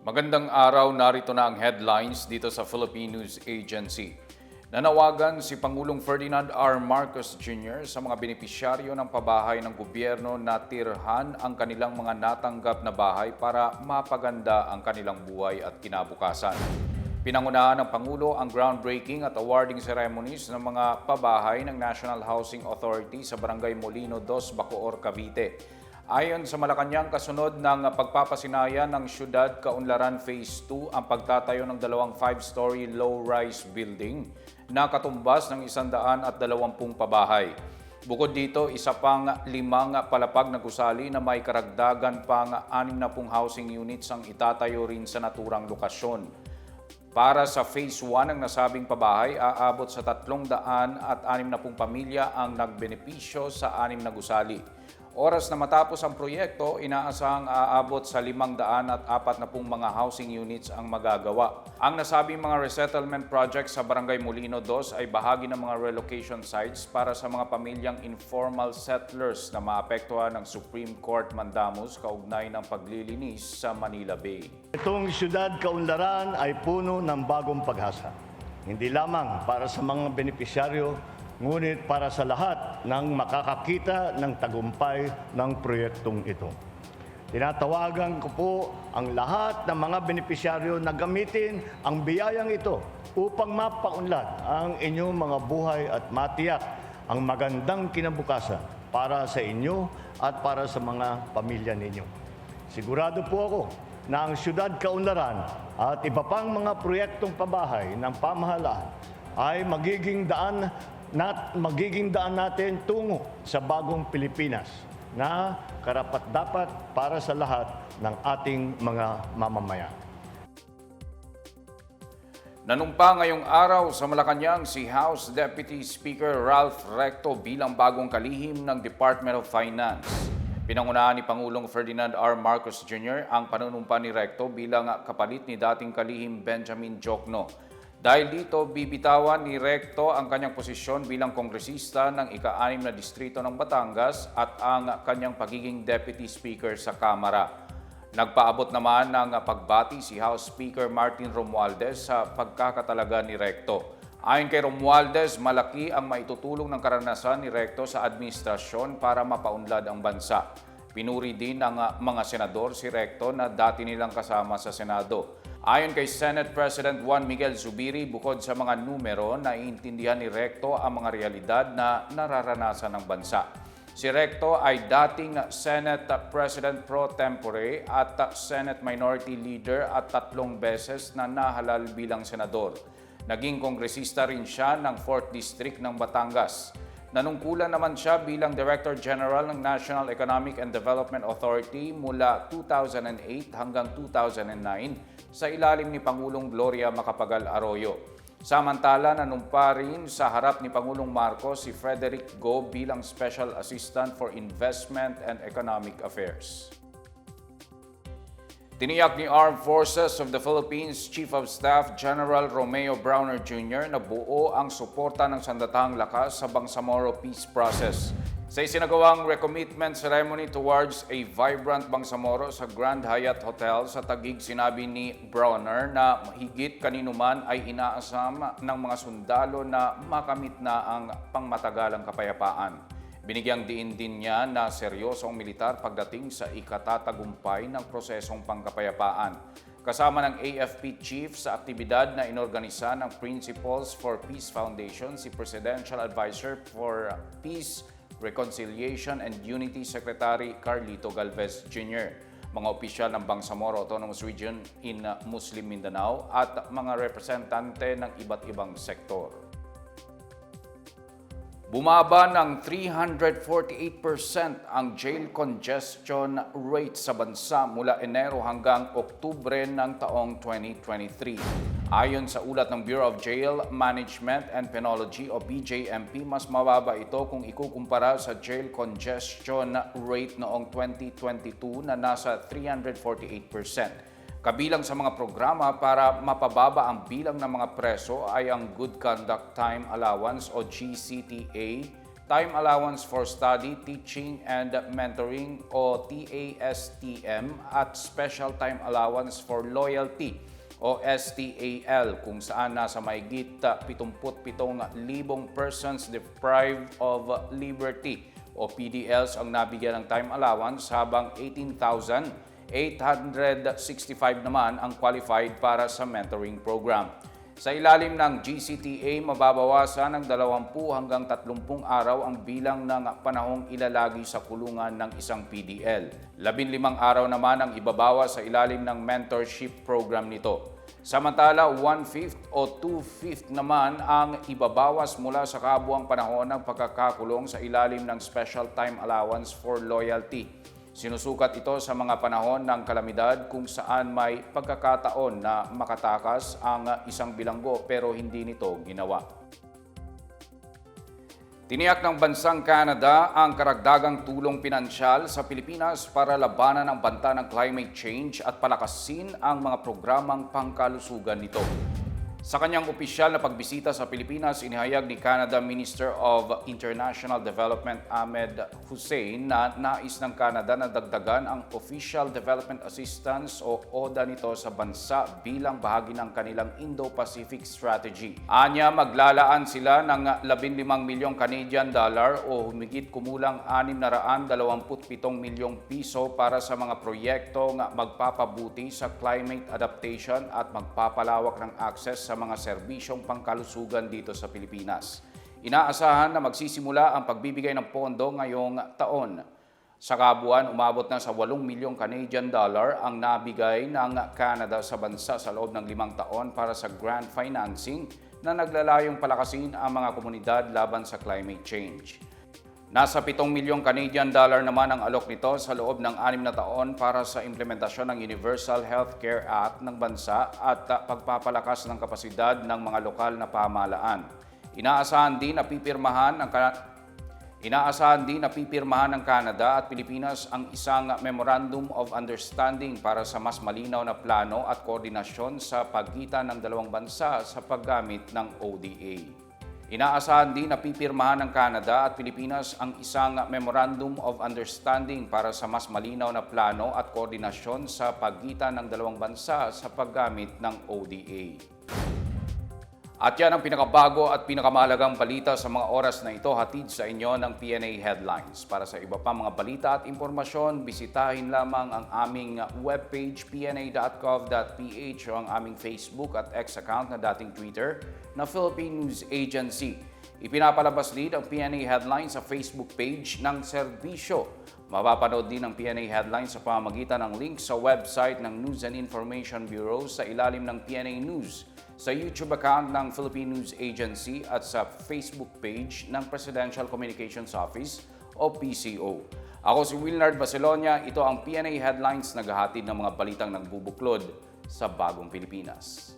Magandang araw, narito na ang headlines dito sa Philippine News Agency. Nanawagan si Pangulong Ferdinand R. Marcos Jr. sa mga benepisyaryo ng pabahay ng gobyerno na tirhan ang kanilang mga natanggap na bahay para mapaganda ang kanilang buhay at kinabukasan. Pinangunahan ng Pangulo ang groundbreaking at awarding ceremonies ng mga pabahay ng National Housing Authority sa Barangay Molino 2, Bacoor, Cavite. Ayon sa Malacanang, kasunod ng pagpapasinaya ng Syudad Kaunlaran Phase 2 ang pagtatayo ng dalawang five-story low-rise building na katumbas ng isandaan at dalawampung pabahay. Bukod dito, isa pang limang palapag na gusali na may karagdagan pang anim na pong housing units ang itatayo rin sa naturang lokasyon. Para sa Phase 1 ng nasabing pabahay, aabot sa 300 at 60 pamilya ang nagbenepisyo sa anim na gusali. Oras na matapos ang proyekto, inaasahang aabot sa 500 at 40 mga housing units ang magagawa. Ang nasabing mga resettlement projects sa Barangay Molino 2 ay bahagi ng mga relocation sites para sa mga pamilyang informal settlers na maapektuhan ng Supreme Court mandamus kaugnay ng paglilinis sa Manila Bay. Itong siyudad kaunlaran ay puno ng bagong pag-asa. Hindi lamang para sa mga benepisyaryo, ngunit para sa lahat ng makakakita ng tagumpay ng proyektong ito. Tinatawagan ko po ang lahat ng mga benepisyaryo na gamitin ang biyayang ito upang mapaunlad ang inyong mga buhay at matiyak ang magandang kinabukasan para sa inyo at para sa mga pamilya ninyo. Sigurado po ako na ang Siyudad Kaunlaran at iba pang mga proyektong pabahay ng pamahalaan ay magiging daan nat magiging daan natin tungo sa bagong Pilipinas na karapat-dapat para sa lahat ng ating mga mamamayan. Nanumpa ngayong araw sa Malacanang si House Deputy Speaker Ralph Recto bilang bagong kalihim ng Department of Finance. Pinangunahan ni Pangulong Ferdinand R. Marcos Jr. ang panunumpa ni Recto bilang kapalit ni dating kalihim Benjamin Jokno. Dahil dito, bibitawan ni Recto ang kanyang posisyon bilang kongresista ng ika-anim na distrito ng Batangas at ang kanyang pagiging Deputy Speaker sa Kamara. Nagpaabot naman ng pagbati si House Speaker Martin Romualdez sa pagkakatalaga ni Recto. Ayon kay Romualdez, malaki ang maitutulong ng karanasan ni Recto sa administrasyon para mapaunlad ang bansa. Pinuri din ng mga senador si Recto na dati nilang kasama sa Senado. Ayon kay Senate President Juan Miguel Zubiri, bukod sa mga numero, naiintindihan ni Recto ang mga realidad na nararanasan ng bansa. Si Recto ay dating Senate President pro tempore at Senate Minority Leader at tatlong beses na nahalal bilang senador. Naging kongresista rin siya ng 4th District ng Batangas. Nanungkulan naman siya bilang Director General ng National Economic and Development Authority mula 2008 hanggang 2009 sa ilalim ni Pangulong Gloria Macapagal Arroyo. Samantala, nanumpa rin sa harap ni Pangulong Marcos si Frederick Go bilang Special Assistant for Investment and Economic Affairs. Tiniyak ni Armed Forces of the Philippines Chief of Staff General Romeo Browner Jr. na buo ang suporta ng sandatahang lakas sa Bangsamoro peace process. Sa isinagawang recommitment ceremony towards a vibrant Bangsamoro sa Grand Hyatt Hotel sa Tagig, sinabi ni Browner na higit kanino man ay inaasam ng mga sundalo na makamit na ang pangmatagalang kapayapaan. Binigyang diin din niya na seryoso ang militar pagdating sa ikatatagumpay ng prosesong pangkapayapaan. Kasama ng AFP chief sa aktibidad na inorganisa ng Principles for Peace Foundation si Presidential Advisor for Peace, Reconciliation and Unity Secretary Carlito Galvez Jr mga opisyal ng Bangsamoro Autonomous Region in Muslim Mindanao at mga representante ng iba't ibang sektor. Bumaba ng 348% ang jail congestion rate sa bansa mula Enero hanggang Oktubre ng taong 2023. Ayon sa ulat ng Bureau of Jail Management and Penology o BJMP, mas mababa ito kung ikukumpara sa jail congestion rate noong 2022 na nasa 348%. Kabilang sa mga programa para mapababa ang bilang ng mga preso ay ang Good Conduct Time Allowance o GCTA, Time Allowance for Study, Teaching and Mentoring o TASTM at Special Time Allowance for Loyalty o STAL kung saan nasa mahigit ah, 77,000 persons deprived of liberty o PDLs ang nabigyan ng time allowance habang 18,865 naman ang qualified para sa mentoring program. Sa ilalim ng GCTA, mababawasan ng 20 hanggang 30 araw ang bilang ng panahong ilalagi sa kulungan ng isang PDL. 15 araw naman ang ibabawas sa ilalim ng mentorship program nito. Samantala, 1/5 o 2/5 naman ang ibabawas mula sa kabuang panahon ng pagkakakulong sa ilalim ng Special Time Allowance for Loyalty. Sinusukat ito sa mga panahon ng kalamidad kung saan may pagkakataon na makatakas ang isang bilanggo pero hindi nito ginawa. Tiniyak ng bansang Canada ang karagdagang tulong pinansyal sa Pilipinas para labanan ang banta ng climate change at palakasin ang mga programang pangkalusugan nito. Sa kanyang opisyal na pagbisita sa Pilipinas, inihayag ni Canada Minister of International Development Ahmed Hussein na nais ng Canada na dagdagan ang Official Development Assistance o ODA nito sa bansa bilang bahagi ng kanilang Indo-Pacific Strategy. Anya, maglalaan sila ng 15 milyong Canadian dollar o humigit kumulang 627 milyong piso para sa mga proyektong magpapabuti sa climate adaptation at magpapalawak ng access sa mga serbisyong pangkalusugan dito sa Pilipinas. Inaasahan na magsisimula ang pagbibigay ng pondo ngayong taon. Sa kabuuan, umabot na sa 8 milyong Canadian dollar ang nabigay ng Canada sa bansa sa loob ng limang taon para sa grant financing na naglalayong palakasin ang mga komunidad laban sa climate change. Nasa 7 milyong Canadian dollar naman ang alok nito sa loob ng anim na taon para sa implementasyon ng Universal Healthcare Act ng bansa at pagpapalakas ng kapasidad ng mga lokal na pamahalaan. Inaasahan din na pipirmahan ng ka- Inaasahan din na pipirmahan ng Canada at Pilipinas ang isang Memorandum of Understanding para sa mas malinaw na plano at koordinasyon sa pagitan ng dalawang bansa sa paggamit ng ODA. Inaasahan din na pipirmahan ng Canada at Pilipinas ang isang Memorandum of Understanding para sa mas malinaw na plano at koordinasyon sa pagitan ng dalawang bansa sa paggamit ng ODA. At yan ang pinakabago at pinakamahalagang balita sa mga oras na ito hatid sa inyo ng PNA Headlines. Para sa iba pa mga balita at impormasyon, bisitahin lamang ang aming webpage pna.gov.ph o ang aming Facebook at X account na dating Twitter na Philippine News Agency. Ipinapalabas din ang PNA Headlines sa Facebook page ng serbisyo. Mapapanood din ang PNA Headlines sa pamamagitan ng link sa website ng News and Information Bureau sa ilalim ng PNA News, sa YouTube account ng Philippine News Agency at sa Facebook page ng Presidential Communications Office o PCO. Ako si Wilnard Baselonia, ito ang PNA Headlines naghahatid ng mga balitang nagbubuklod sa bagong Pilipinas.